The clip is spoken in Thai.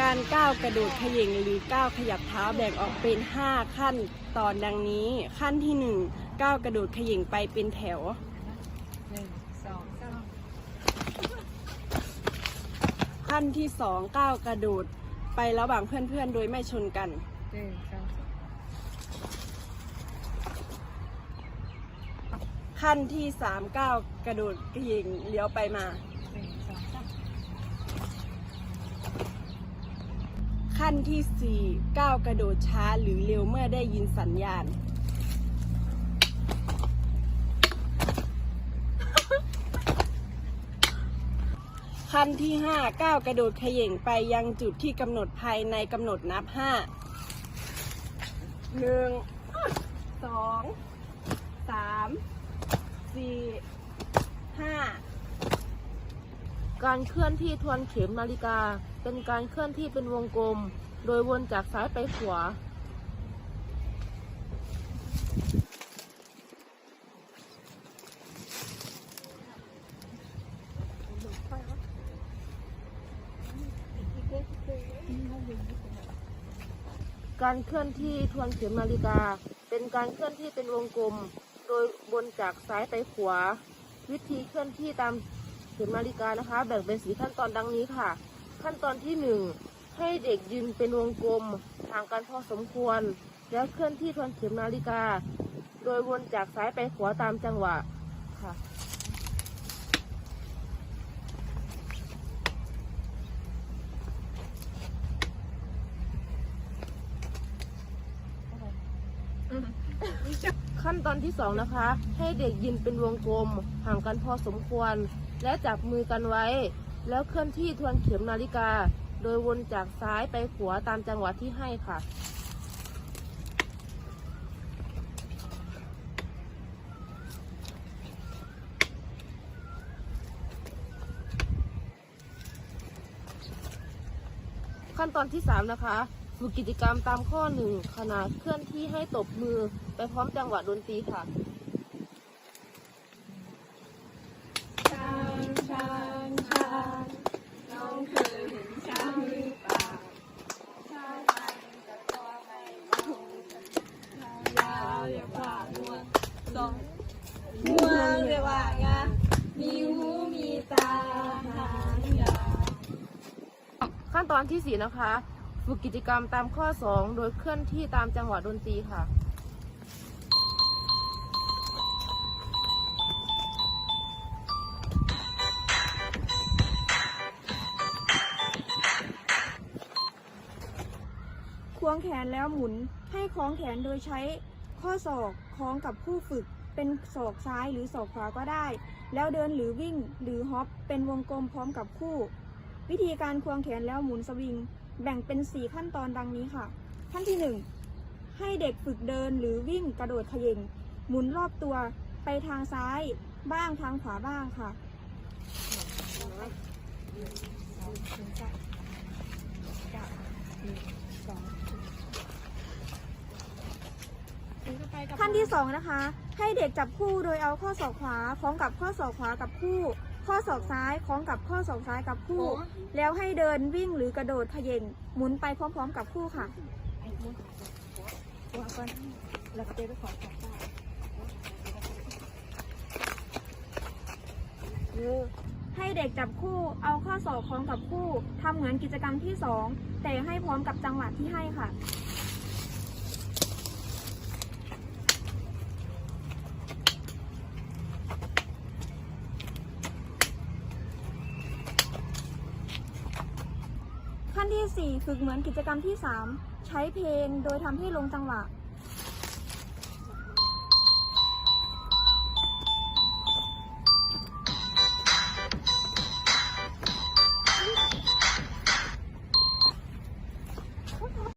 การก้าวกระโดดขยิงหรือก้าวขยับเท้าแบ่งออกเป็น 5 ขั้นตอนดังนี้ ขั้นที่ 1 ก้าวกระโดดขยิงไปเป็นแถว ขั้นที่ 2 ก้าวกระโดดไประหว่างเพื่อนๆ โดยไม่ชนกัน ขั้นที่3ก้าวกระโดดขยิงเลี้ยวไปมา 1 ขั้นที่ 4 ก้าวกระโดดช้าหรือเร็วเมื่อได้ยินสัญญาณ ขั้นที่ 5 ก้าวกระโดดเขย่งไปยังจุดที่กำหนดภายในกำหนดนับ 5 1 2 3 4 5 การเคลื่อนที่ทวนเข็มนาฬิกา เป็นการเคลื่อนที่เป็นวงกลม โดยวนจากซ้ายไปขวา การเคลื่อนที่ทวนเข็มนาฬิกา เป็นการเคลื่อนที่เป็นวงกลม โดยวนจากซ้ายไปขวา วิธีเคลื่อนที่ตาม ข็มนาฬิกานะคะ แบ่งเป็นสีขั้นตอนดังนี้ค่ะ ขั้นตอนที่หนึ่งให้เด็กยืนเป็นวงกลมห่างกันพอสมควร แล้วเคลื่อนที่ทวนเข็มนาฬิกา โดยวนจากซ้ายไปขวาตามจังหวะค่ะขั้นตอนที่สองนะคะ ให้เด็กยืนเป็นวงกลมห่างกันพอสมควร และจับมือกันไว้ แล้วเคลื่อนที่ทวนเข็มนาฬิกา โดยวนจากซ้ายไปขวาตามจังหวะที่ให้ค่ะ ขั้นตอนที่สามนะคะฝึกกิจกรรมตามข้อหนึ่งขณะเคลื่อนที่ให้ตบมือไปพร้อมจังหวะดนตรีค่ะ ช้างช้างช้างน้องเคยเห็นช้างหรือเปล่าช้างมันจะตัวไม่ถูกช้างยาวเรียกว่างวงส องงวงเรียกว่างามีหูมีตาหางยาวขั้นตอนที่สี่นะคะ ฝึกกิจกรรมตามข้อสองโดยเคลื่อนที่ตามจังหวะดนตรีค่ะควงแขนแล้วหมุนให้คล้องแขนโดยใช้ ข้อศอกคล้องกับผู้ฝึก เป็นศอกซ้ายหรือศอกขวาก็ได้ แล้วเดินหรือวิ่งหรือฮอปเป็นวงกลมพร้อมกับคู่ วิธีการควงแขนแล้วหมุนสวิง แบ่งเป็น 4 ขั้นตอนดังนี้ค่ะ ขั้นที่ 1 ให้เด็กฝึกเดินหรือวิ่งกระโดดเขย่งหมุนรอบตัวไปทางซ้ายบ้างทางขวาบ้างค่ะ ขั้นที่สองนะคะ ให้เด็กจับคู่โดยเอาข้อศอกขวาคล้องกับข้อศอกขวากับคู่ ข้อศอกซ้ายคล้องกับข้อศอกซ้ายกับคู่ แล้วให้เดินวิ่งหรือกระโดดเขย่งหมุนไปพร้อมๆ กับคู่ค่ะให้เด็กจับคู่ เอาข้อศอกคล้องกับคู่ทำเหมือนกิจกรรมที่สองแต่ให้พร้อมกับจังหวะที่ให้ค่ะ 4 ฝึกเหมือนกิจกรรมที่ 3 ใช้เพลงโดยทำให้ลงจังหวะ